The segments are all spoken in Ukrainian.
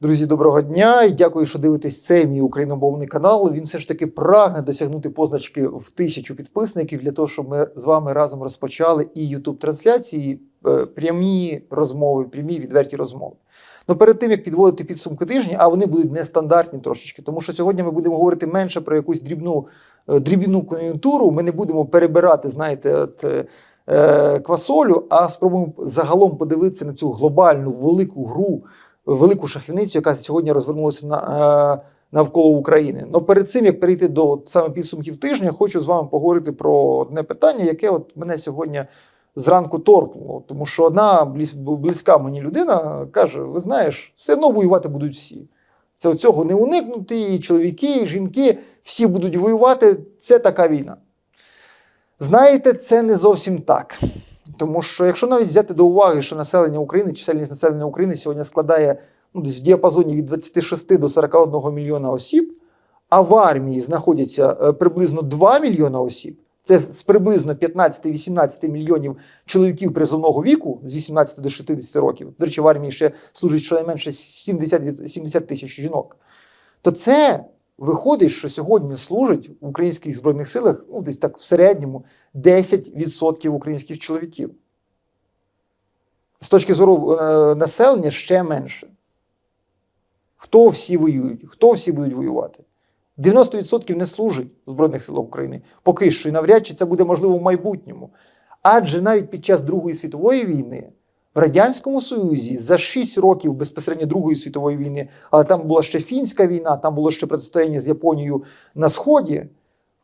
Друзі, доброго дня і дякую, що дивитесь цей мій україномовний канал. Він все ж таки прагне досягнути позначки в тисячу підписників для того, щоб ми з вами разом розпочали і youtube трансляції, е, прямі розмови, прямі відверті розмови. Ну перед тим як підводити підсумки тижня, а вони будуть нестандартні трошечки, тому що сьогодні ми будемо говорити менше про якусь дрібну е, дрібну кон'юнктуру. Ми не будемо перебирати, знаєте, от, е, квасолю, а спробуємо загалом подивитися на цю глобальну велику гру велику шахівницю, яка сьогодні розвернулася на, е, навколо України. Ну перед цим як перейти до от саме підсумків тижня, хочу з вами поговорити про одне питання, яке от мене сьогодні зранку торкнуло. Тому що одна близька мені людина каже: Ви знаєш, все одно воювати будуть всі. Це цього не уникнути, і чоловіки, і жінки всі будуть воювати. Це така війна. Знаєте, це не зовсім так. Тому що, якщо навіть взяти до уваги, що населення України, чисельність населення України сьогодні складає ну, десь в діапазоні від 26 до 41 мільйона осіб, а в армії знаходяться е, приблизно 2 мільйона осіб, це з приблизно 15-18 мільйонів чоловіків призовного віку з 18 до 60 років. До речі, в армії ще служить щонайменше 70, від- 70 тисяч жінок. То це виходить, що сьогодні служить в українських збройних силах, ну десь так в середньому 10% українських чоловіків. З точки зору е, населення ще менше. Хто всі воюють? Хто всі будуть воювати? 90% не служить в Збройних силах України. Поки що, і навряд чи це буде можливо в майбутньому. Адже навіть під час Другої світової війни в Радянському Союзі за 6 років безпосередньо Другої світової війни, але там була ще фінська війна, там було ще протистояння з Японією на Сході.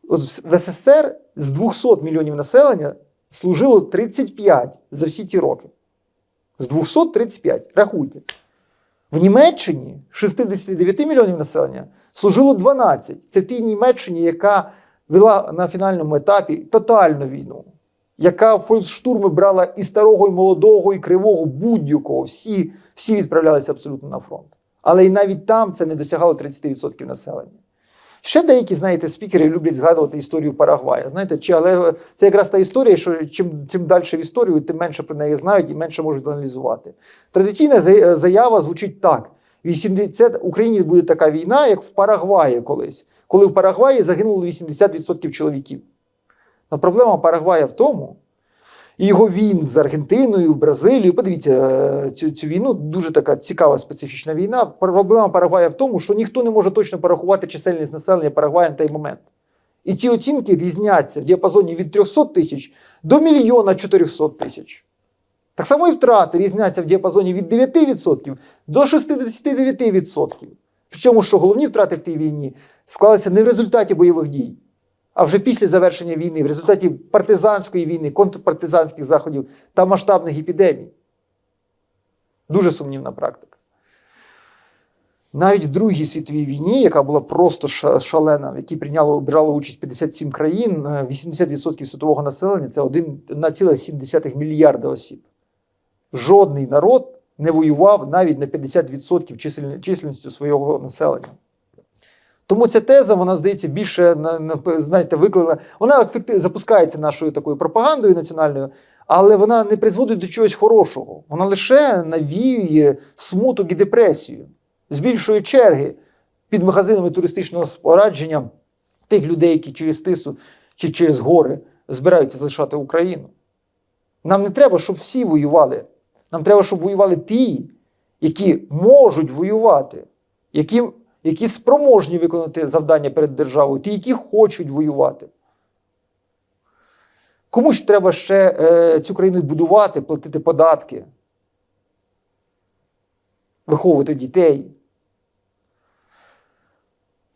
От в СССР з 200 мільйонів населення служило 35 за всі ці роки. З 235, рахуйте. В Німеччині 69 мільйонів населення служило 12. Це в тій Німеччині, яка вела на фінальному етапі тотальну війну, яка в фолькштурми брала і старого, і молодого, і кривого, будь-якого. Всі, всі відправлялися абсолютно на фронт. Але і навіть там це не досягало 30% населення. Ще деякі, знаєте, спікери люблять згадувати історію Парагвая. Знаєте, чи, але це якраз та історія, що чим, чим далі в історію, тим менше про неї знають і менше можуть аналізувати. Традиційна заява звучить так: 80, Україні буде така війна, як в Парагваї колись, коли в Парагваї загинуло 80% чоловіків. Но проблема Парагвая в тому, і його він з Аргентиною, Бразилією. Подивіться е, цю, цю війну, дуже така цікава специфічна війна. Проблема Парагвая в тому, що ніхто не може точно порахувати чисельність населення Парагвая на той момент. І ці оцінки різняться в діапазоні від 300 тисяч до мільйона 400 тисяч. Так само і втрати різняться в діапазоні від 9% до 69%. Причому, що головні втрати в тій війні склалися не в результаті бойових дій, а вже після завершення війни, в результаті партизанської війни, контрпартизанських заходів та масштабних епідемій. Дуже сумнівна практика. Навіть в Другій світовій війні, яка була просто шалена, в якій прийняло брало участь 57 країн, е, 80% світового населення це 1,7 мільярда осіб. Жодний народ не воював навіть на 50% чисельні- чисельністю свого населення. Тому ця теза, вона здається, більше на, на, знаєте, викликана. Вона запускається нашою такою пропагандою національною, але вона не призводить до чогось хорошого. Вона лише навіює смуток і депресію, збільшує черги під магазинами туристичного спорадження тих людей, які через тису чи через гори збираються залишати Україну. Нам не треба, щоб всі воювали. Нам треба, щоб воювали ті, які можуть воювати, які, які спроможні виконати завдання перед державою, ті, які хочуть воювати. Комусь треба ще е, цю країну будувати, платити податки, виховувати дітей.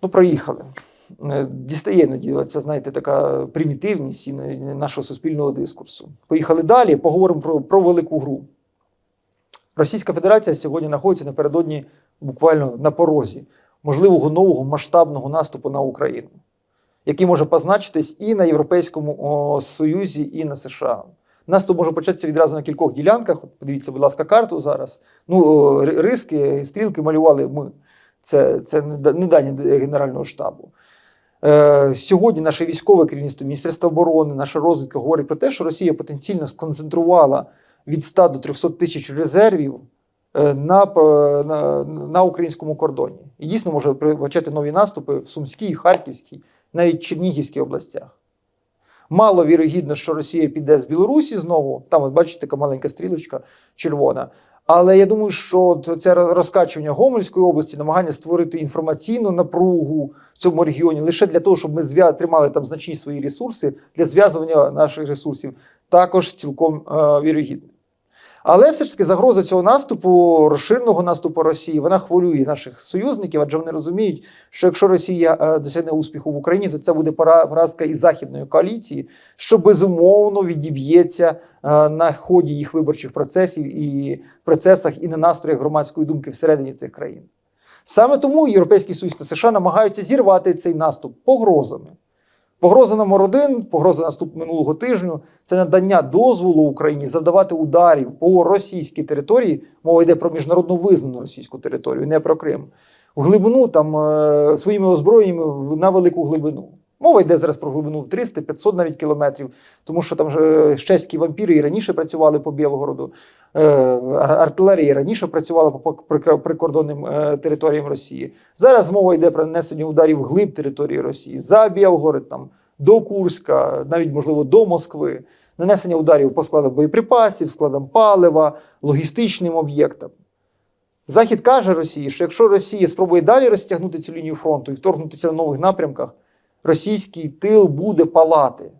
Ну, проїхали. Е, Дістає іноді це, знаєте, така примітивність нашого суспільного дискурсу. Поїхали далі, поговоримо про, про велику гру. Російська Федерація сьогодні знаходиться напередодні буквально на порозі можливого нового масштабного наступу на Україну, який може позначитись і на Європейському Союзі, і на США. Наступ може початися відразу на кількох ділянках. Подивіться, будь ласка, карту зараз. Ну, риски, стрілки малювали ми. Це, це не дані Генерального штабу. Е, Сьогодні наше військове керівництво, Міністерство оборони, наша розвідка говорить про те, що Росія потенційно сконцентрувала від 100 до 300 тисяч резервів на, на, на українському кордоні. І дійсно може почати нові наступи в Сумській, Харківській, навіть Чернігівській областях. Мало вірогідно, що Росія піде з Білорусі знову. Там, от бачите, така маленька стрілочка червона. Але я думаю, що це розкачування Гомельської області, намагання створити інформаційну напругу в цьому регіоні лише для того, щоб ми тримали там значні свої ресурси для зв'язування наших ресурсів, також цілком е, вірогідне. Але все ж таки загроза цього наступу, розширеного наступу Росії, вона хвилює наших союзників, адже вони розуміють, що якщо Росія е, досягне успіху в Україні, то це буде пора- поразка і західної коаліції, що безумовно відіб'ється е, на ході їх виборчих процесів і процесах і на настроях громадської думки всередині цих країн. Саме тому Європейський Союз та США намагаються зірвати цей наступ погрозами. Погроза номер один, погроза наступ минулого тижню це надання дозволу Україні завдавати ударів по російській території. Мова йде про міжнародно визнану російську територію, не про Крим. В глибину там е, своїми озброєннями на велику глибину. Мова йде зараз про глибину в 300-500 навіть кілометрів, тому що там же чеські вампіри і раніше працювали по Білгороду, е, артилерія раніше працювала по прикордонним е, територіям Росії. Зараз мова йде про нанесення ударів глиб території Росії за Білгород, там, до Курська, навіть можливо до Москви, нанесення ударів по складам боєприпасів, складам палива, логістичним об'єктам. Захід каже Росії, що якщо Росія спробує далі розтягнути цю лінію фронту і вторгнутися на нових напрямках, російський тил буде палати.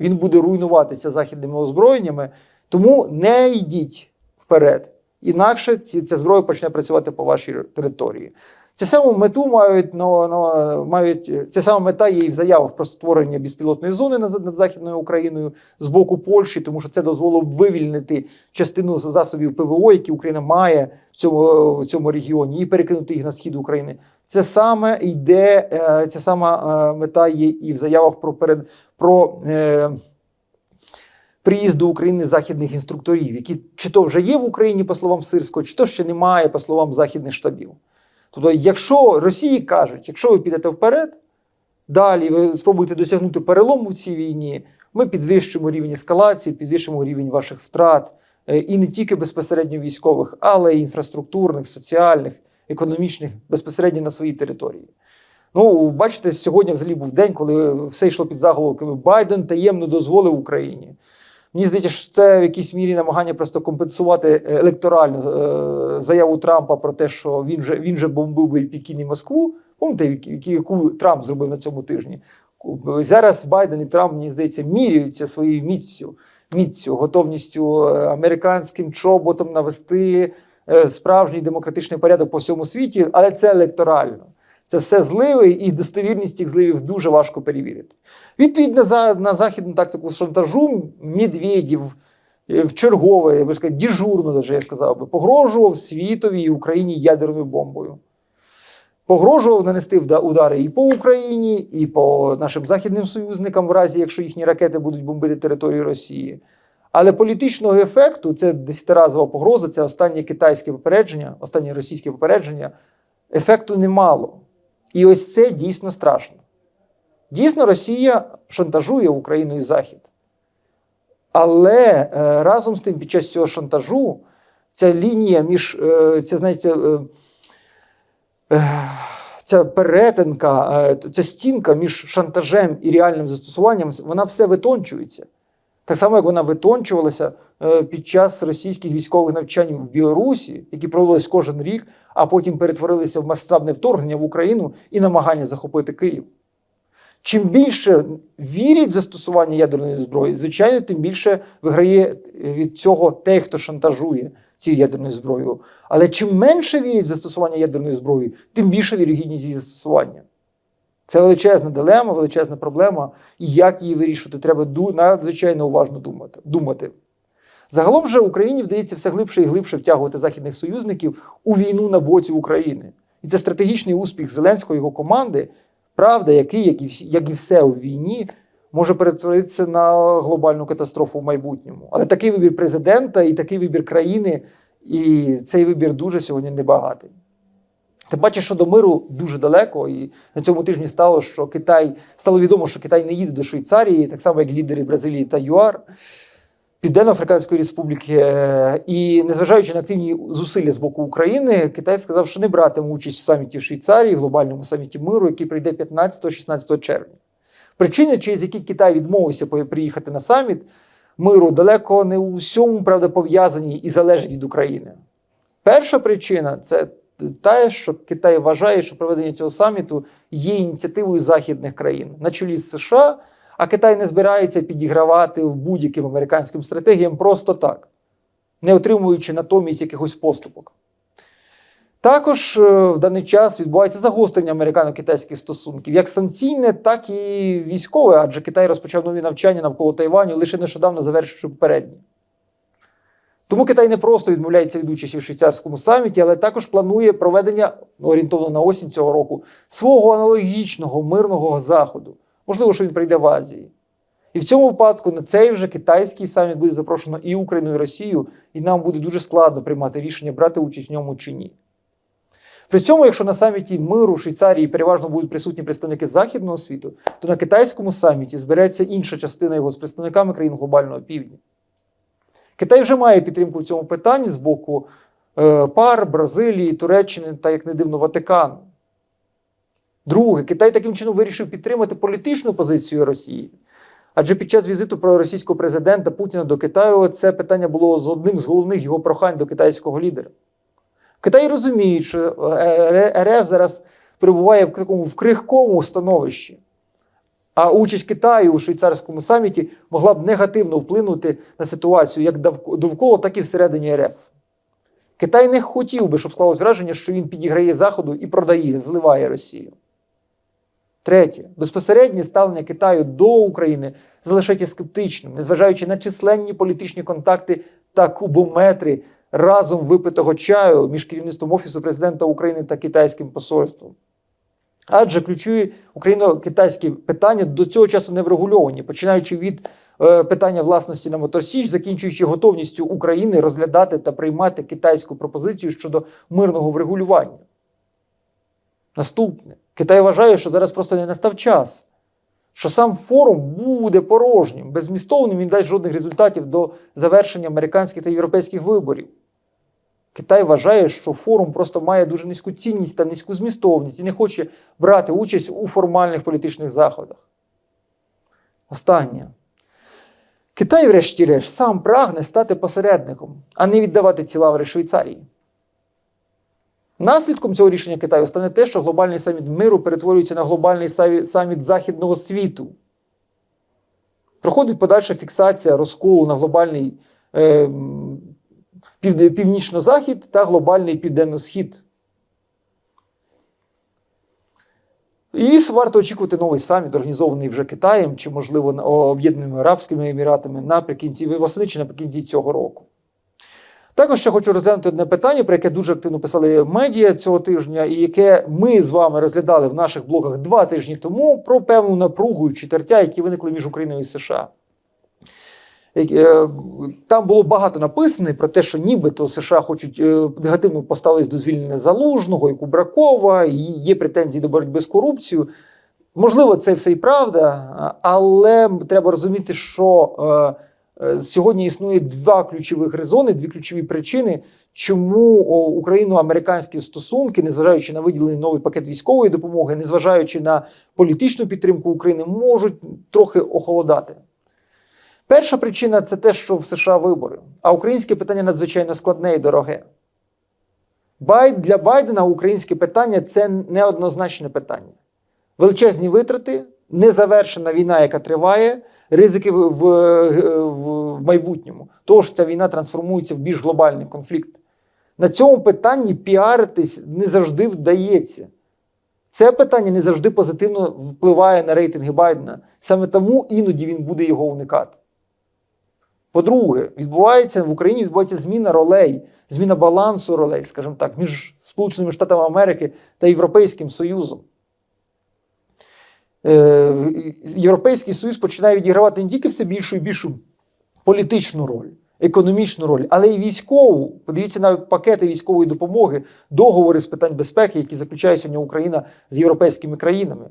Він буде руйнуватися західними озброєннями, тому не йдіть вперед. Інакше ця зброя почне працювати по вашій території. Цю саму мету мають, но, но, мають ця сама мета є і в заявах про створення безпілотної зони над, над Західною Україною з боку Польщі, тому що це дозволило б вивільнити частину засобів ПВО, які Україна має в цьому, в цьому регіоні, і перекинути їх на схід України. Це саме йде, е, ця сама е, мета є і в заявах про перед про. Е, Приїзд до України західних інструкторів, які чи то вже є в Україні, по словам Сирського, чи то ще немає, по словам західних штабів. Тобто, якщо Росії кажуть, якщо ви підете вперед, далі ви спробуєте досягнути перелому в цій війні, ми підвищимо рівень ескалації, підвищимо рівень ваших втрат, е, і не тільки безпосередньо військових, але й інфраструктурних, соціальних, економічних, безпосередньо на своїй території. Ну, бачите, сьогодні взагалі був день, коли все йшло під заголовками Байден таємно дозволив Україні. Мені здається, що це в якійсь мірі намагання просто компенсувати електоральну е, заяву Трампа про те, що він же він же бомбив би Пекін і Москву. Які- яку Трамп зробив на цьому тижні? Зараз Байден і Трамп, мені здається, міряються своєю міццю, міццю, готовністю е, американським чоботом навести е, справжній демократичний порядок по всьому світі, але це електорально. Це все зливи, і достовірність цих зливів дуже важко перевірити. Відповідь на, на західну тактику шантажу Медведєв е, в чергове, я би сказати, діжурно, даже я сказав би, погрожував світові і Україні ядерною бомбою. Погрожував нанести удари і по Україні, і по нашим західним союзникам, в разі якщо їхні ракети будуть бомбити територію Росії. Але політичного ефекту це десятиразова погроза, це останнє китайське попередження, останнє російське попередження. Ефекту немало. І ось це дійсно страшно. Дійсно, Росія шантажує Україну і Захід. Але е, разом з тим, під час цього шантажу, ця лінія між е, це, знаєте, е, ця перетинка, ця стінка між шантажем і реальним застосуванням, вона все витончується. Так само, як вона витончувалася е, під час російських військових навчань в Білорусі, які проводились кожен рік, а потім перетворилися в масштабне вторгнення в Україну і намагання захопити Київ. Чим більше вірять в застосування ядерної зброї, звичайно, тим більше виграє від цього той, хто шантажує цією ядерною зброєю. Але чим менше вірять в застосування ядерної зброї, тим більше вірогідність її застосування. Це величезна дилема, величезна проблема, і як її вирішувати, треба надзвичайно уважно думати. думати. Загалом же Україні вдається все глибше і глибше втягувати західних союзників у війну на боці України. І це стратегічний успіх Зеленського і його команди, правда, який, як і, всі- як і все у війні, може перетворитися на глобальну катастрофу в майбутньому. Але такий вибір президента і такий вибір країни, і цей вибір дуже сьогодні небагатий. Тим паче, що до миру дуже далеко, і на цьому тижні стало, що Китай стало відомо, що Китай не їде до Швейцарії, так само як лідери Бразилії та ЮАР. Південно-Африканської Республіки, Е, і незважаючи на активні зусилля з боку України, Китай сказав, що не братиме участь в саміті в Швейцарії, глобальному саміті миру, який прийде 15-16 червня. Причини, через які Китай відмовився приїхати на саміт миру, далеко не у всьому правда пов'язані і залежать від України. Перша причина це те, що Китай вважає, що проведення цього саміту є ініціативою західних країн на чолі з США. А Китай не збирається підігравати в будь-яким американським стратегіям просто так, не отримуючи натомість якихось поступок. Також е, в даний час відбувається загострення американо-китайських стосунків, як санкційне, так і військове, адже Китай розпочав нові навчання навколо Тайваню, лише нещодавно завершивши попередні. Тому Китай не просто відмовляється від участі в швейцарському саміті, але також планує проведення ну, орієнтовно на осінь цього року свого аналогічного мирного заходу. Можливо, що він прийде в Азії. І в цьому випадку на цей вже китайський саміт буде запрошено і Україну, і Росію, і нам буде дуже складно приймати рішення, брати участь в ньому чи ні. При цьому, якщо на саміті миру в Швейцарії переважно будуть присутні представники Західного світу, то на китайському саміті збереться інша частина його з представниками країн глобального півдня. Китай вже має підтримку в цьому питанні з боку е, пар, Бразилії, Туреччини та, як не дивно, Ватикану. Друге, Китай таким чином вирішив підтримати політичну позицію Росії. Адже під час візиту проросійського президента Путіна до Китаю це питання було з одним з головних його прохань до китайського лідера. В Китаї розуміють, що е, РФ зараз перебуває в такому в крихкому становищі. А участь Китаю у швейцарському саміті могла б негативно вплинути на ситуацію як довкола, так і всередині РФ. Китай не хотів би, щоб склалось враження, що він підіграє Заходу і продає, зливає Росію. Третє, безпосереднє ставлення Китаю до України залишається скептичним, незважаючи на численні політичні контакти та кубометри разом випитого чаю між керівництвом Офісу президента України та китайським посольством. Адже ключові україно-китайські питання до цього часу не врегульовані, починаючи від е, питання власності на Моторсіч, закінчуючи готовністю України розглядати та приймати китайську пропозицію щодо мирного врегулювання. Наступне. Китай вважає, що зараз просто не настав час, що сам форум буде порожнім, беззмістовним, він дасть жодних результатів до завершення американських та європейських виборів. Китай вважає, що форум просто має дуже низьку цінність та низьку змістовність і не хоче брати участь у формальних політичних заходах. Останнє. Китай, врешті-решт, сам прагне стати посередником, а не віддавати ці лаври Швейцарії. Наслідком цього рішення Китаю стане те, що глобальний саміт миру перетворюється на глобальний саміт західного світу. Проходить подальша фіксація розколу на глобальний е, північно-захід та глобальний південно-схід. І варто очікувати новий саміт, організований вже Китаєм чи, можливо, Об'єднаними Арабськими Еміратами наприкінці восени чи наприкінці цього року. Також ще хочу розглянути одне питання, про яке дуже активно писали медіа цього тижня, і яке ми з вами розглядали в наших блогах два тижні тому про певну напругу чи тертя, які виникли між Україною і США. Е, Там було багато написано про те, що нібито США хочуть е, негативно поставитись до звільнення залужного і Кубракова, і є претензії до боротьби з корупцією. Можливо, це все і правда, але треба розуміти, що е, сьогодні існує два ключових резони, дві ключові причини, чому україно-американські стосунки, незважаючи на виділений новий пакет військової допомоги, незважаючи на політичну підтримку України, можуть трохи охолодати. Перша причина це те, що в США вибори, а українське питання надзвичайно складне і дороге. Для Байдена українське питання це неоднозначне питання. Величезні витрати, незавершена війна, яка триває, ризики в, в, в, в майбутньому. Тож ця війна трансформується в більш глобальний конфлікт. На цьому питанні піаритись не завжди вдається. Це питання не завжди позитивно впливає на рейтинги Байдена. Саме тому іноді він буде його уникати. По-друге, відбувається в Україні відбувається зміна ролей, зміна балансу ролей, скажімо так, між Сполученими Штатами Америки та Європейським Союзом. Е, Європейський Союз починає відігравати не тільки все більшу і більшу політичну роль, економічну роль, але й військову. Подивіться на пакети військової допомоги, договори з питань безпеки, які заключає сьогодні Україна з європейськими країнами.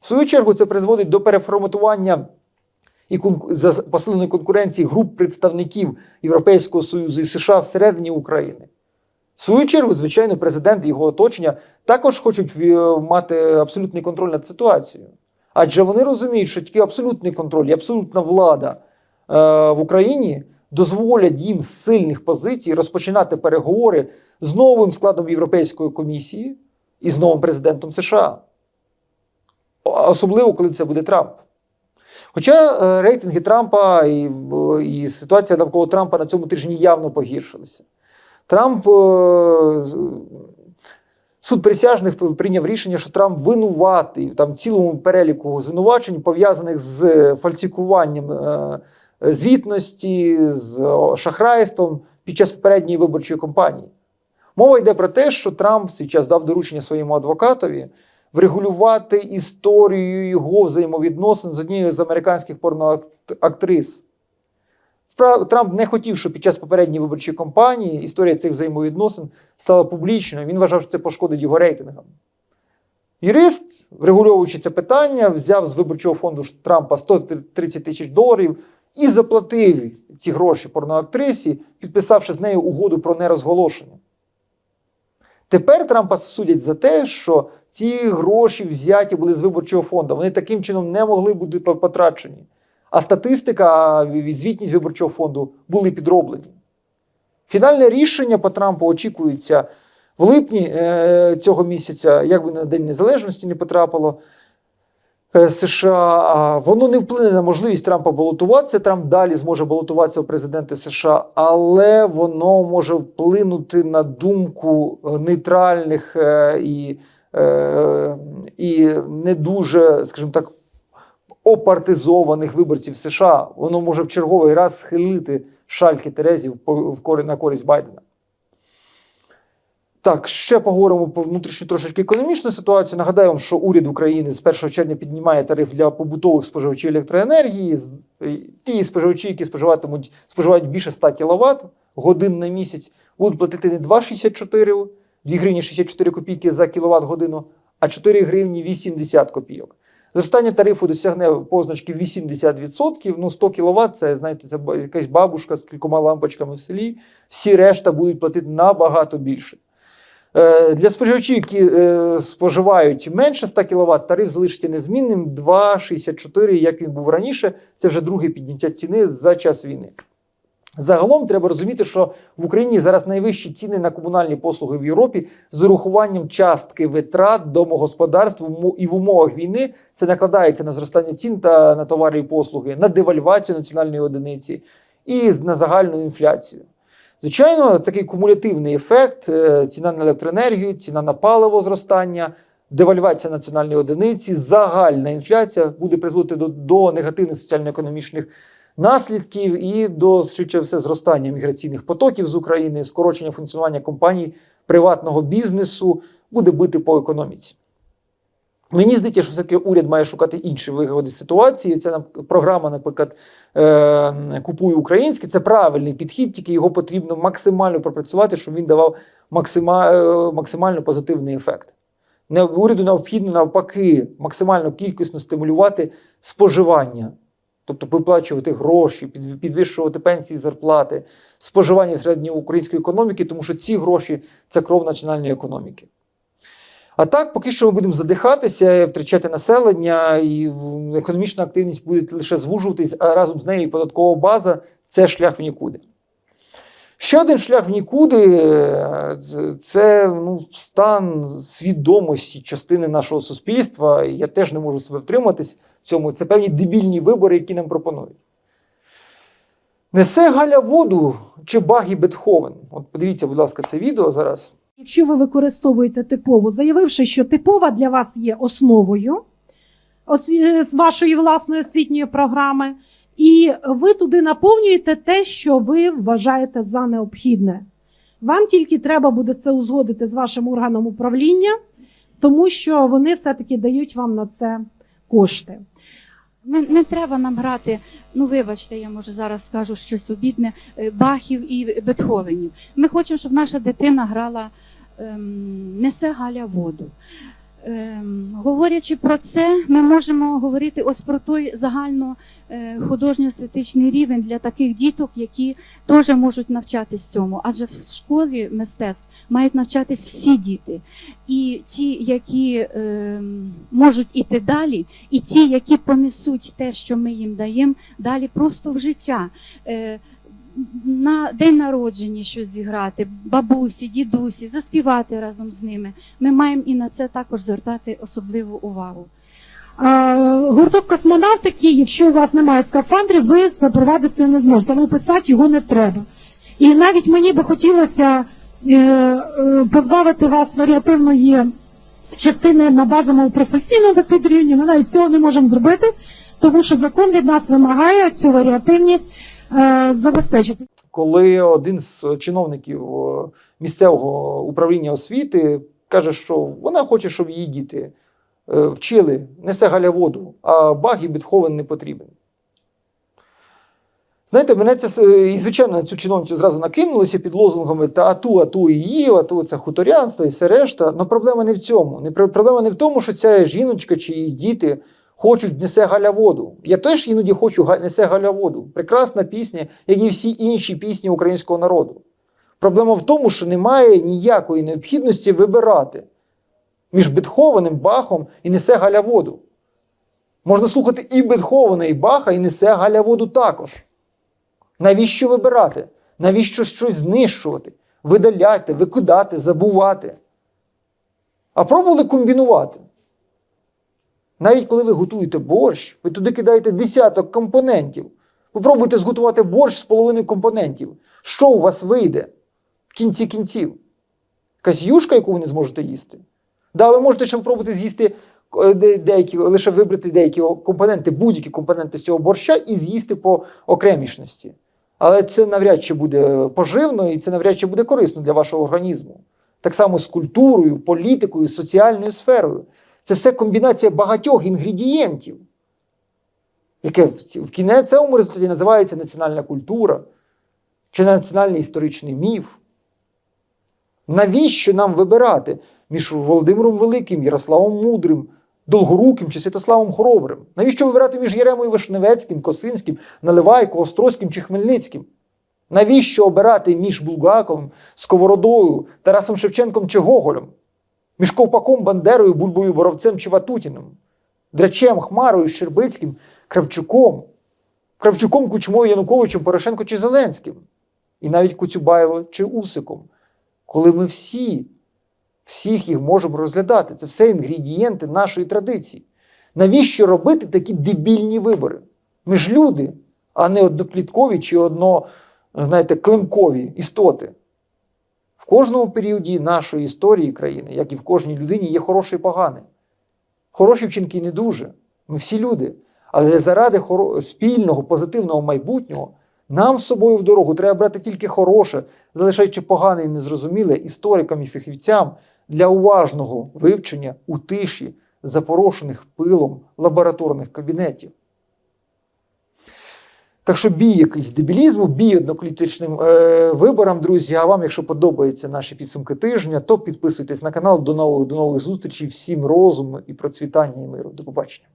В свою чергу це призводить до переформатування і за посиленої конкуренції груп представників Європейського Союзу і США всередині України. В свою чергу, звичайно, президент і його оточення також хочуть е, мати абсолютний контроль над ситуацією. Адже вони розуміють, що тільки абсолютний контроль і абсолютна влада е, в Україні дозволять їм з сильних позицій розпочинати переговори з новим складом Європейської комісії і з новим президентом США. Особливо, коли це буде Трамп. Хоча е, рейтинги Трампа і, е, і ситуація навколо Трампа на цьому тижні явно погіршилися. Трамп е, суд присяжних прийняв рішення, що Трамп винуватий там цілому переліку звинувачень, пов'язаних з фальсифікуванням звітності, з шахрайством під час попередньої виборчої кампанії. Мова йде про те, що Трамп в свій час дав доручення своєму адвокатові врегулювати історію його взаємовідносин з однією з американських порноактрис. Трамп не хотів, щоб під час попередньої виборчої кампанії історія цих взаємовідносин стала публічною. Він вважав, що це пошкодить його рейтингам. Юрист, врегульовуючи це питання, взяв з виборчого фонду Трампа 130 тисяч доларів і заплатив ці гроші порноактрисі, підписавши з нею угоду про нерозголошення. Тепер Трампа судять за те, що ці гроші взяті були з виборчого фонду. Вони таким чином не могли бути потрачені. А статистика і звітність виборчого фонду були підроблені. Фінальне рішення по Трампу очікується в липні е, цього місяця, як би на День Незалежності не потрапило. е, США, воно не вплине на можливість Трампа балотуватися. Трамп далі зможе балотуватися в президенти США, але воно може вплинути на думку е, нейтральних і, і не дуже, скажімо так, опартизованих виборців США. Воно може в черговий раз схилити шальки кори- на користь Байдена. Так, ще поговоримо про внутрішню трошечки економічну ситуацію. Нагадаю вам, що уряд України з 1 червня піднімає тариф для побутових споживачів електроенергії. Е, Ті споживачі, які споживатимуть, споживають більше 100 кВт годин на місяць, будуть платити не 2,64, 2 гривні 64 копійки за кіловат годину, а 4 гривні 80 копійок. Зростання тарифу досягне позначки 80%. Ну, 100 кВт це, знаєте, це якась бабушка з кількома лампочками в селі. Всі решта будуть платити набагато більше. Е, Для споживачів, які е, споживають менше 100 кВт, тариф залишиться незмінним 2,64, як він був раніше. Це вже друге підняття ціни за час війни. Загалом треба розуміти, що в Україні зараз найвищі ціни на комунальні послуги в Європі з урахуванням частки витрат домогосподарств і в умовах війни це накладається на зростання цін та на товари і послуги, на девальвацію національної одиниці і на загальну інфляцію. Звичайно, такий кумулятивний ефект: е, ціна на електроенергію, ціна на паливо зростання, девальвація національної одиниці, загальна інфляція буде призводити до, до негативних соціально-економічних наслідків і до швидше все зростання міграційних потоків з України, скорочення функціонування компаній приватного бізнесу буде бити по економіці. Мені здається, що все-таки уряд має шукати інші вигоди ситуації. Ця програма, наприклад, е, купує українське. Це правильний підхід, тільки його потрібно максимально пропрацювати, щоб він давав е, максимально позитивний ефект. Уряду необхідно навпаки максимально кількісно стимулювати споживання, тобто виплачувати гроші, підвищувати пенсії, зарплати, споживання середньої української економіки, тому що ці гроші це кров національної економіки. А так, поки що ми будемо задихатися, втрачати населення, і економічна активність буде лише звужуватись, а разом з нею податкова база це шлях в нікуди. Ще один шлях в нікуди е, це- ну, стан свідомості частини нашого суспільства. Я теж не можу себе втриматись в цьому. Це певні дебільні вибори, які нам пропонують. Несе Галя воду чи багі Бетховен? От подивіться, будь ласка, це відео зараз. Якщо ви використовуєте типову, заявивши, що типова для вас є основою осві- з вашої власної освітньої програми, і ви туди наповнюєте те, що ви вважаєте за необхідне. Вам тільки треба буде це узгодити з вашим органом управління, тому що вони все-таки дають вам на це кошти. Не, не треба нам грати, ну вибачте, я може зараз скажу щось обідне, е, Бахів і Бетховенів. Ми хочемо, щоб наша дитина грала ем, Несе Галя воду. Ем, говорячи про це, ми можемо говорити ось про той загально е, художньо-естетичний рівень для таких діток, які теж можуть навчатись цьому. Адже в школі мистецтв мають навчатись всі діти. І ті, які ем, можуть іти далі, і ті, які понесуть те, що ми їм даємо, далі просто в життя. Е, на день народження щось зіграти, бабусі, дідусі, заспівати разом з ними. Ми маємо і на це також звертати особливу увагу. А, Гурток космонавтики, якщо у вас немає скафандрів, ви запровадити не зможете, але писати його не треба. І навіть мені би хотілося е, е, позбавити вас варіативної частини на базовому професійному такому. Ми навіть цього не можемо зробити, тому що закон від нас вимагає цю варіативність забезпечити. коли один з чиновників е, місцевого управління освіти каже, що вона хоче, щоб її діти е, вчили, несе Галя воду, а Бах і Бетховен не потрібен. Знаєте, мене це і звичайно на цю чиновницю зразу накинулося під лозунгами та ату, ату і її, ату це хуторянство і все решта. Але проблема не в цьому. Проблема не в тому, що ця жіночка чи її діти хочуть несе Галя воду. Я теж іноді хочу несе Галя воду. Прекрасна пісня, як і всі інші пісні українського народу. Проблема в тому, що немає ніякої необхідності вибирати між Бетховеним, Бахом і несе Галя воду. Можна слухати і Бетховена, і Баха, і несе Галя воду також. Навіщо вибирати? Навіщо щось знищувати, видаляти, викидати, забувати? А пробували комбінувати. Навіть коли ви готуєте борщ, ви туди кидаєте десяток компонентів. Попробуйте зготувати борщ з половиною компонентів. Що у вас вийде в кінці кінців? Якась юшка, яку ви не зможете їсти? Да, ви можете ще спробувати з'їсти е, деякі, лише вибрати деякі компоненти, будь-які компоненти з цього борща і з'їсти по окремішності. Але це навряд чи буде поживно і це навряд чи буде корисно для вашого організму. Так само з культурою, політикою, соціальною сферою. Це все комбінація багатьох інгредієнтів, яке в кінцевому результаті називається національна культура чи національний історичний міф. Навіщо нам вибирати між Володимиром Великим, Ярославом Мудрим, Долгоруким чи Святославом Хоробрим? Навіщо вибирати між Єремою Вишневецьким, Косинським, Наливайко, Острозьким чи Хмельницьким? Навіщо обирати між Булгаковим, Сковородою, Тарасом Шевченком чи Гоголем? Між Ковпаком, Бандерою, Бульбою Боровцем чи Ватутіним? Драчем, Хмарою, Щербицьким, Кравчуком, Кравчуком, Кучмою, Януковичем, Порошенко чи Зеленським? І навіть Куцюбайло чи Усиком коли ми всі, всіх їх можемо розглядати. Це все інгредієнти нашої традиції. Навіщо робити такі дебільні вибори? Ми ж люди, а не однокліткові чи одно, знаєте, климкові істоти. Кожному періоді нашої історії країни, як і в кожній людині, є хороше і погане. Хороші вчинки не дуже. Ми всі люди. Але заради спільного позитивного майбутнього нам з собою в дорогу треба брати тільки хороше, залишаючи погане і незрозуміле історикам і фахівцям для уважного вивчення у тиші запорошених пилом лабораторних кабінетів. Так що бій якийсь дебілізму, бій одноклітичним е, виборам, друзі. А вам, якщо подобаються наші підсумки тижня, то підписуйтесь на канал. До нових, до нових зустрічей. Всім розуму і процвітання і миру. До побачення.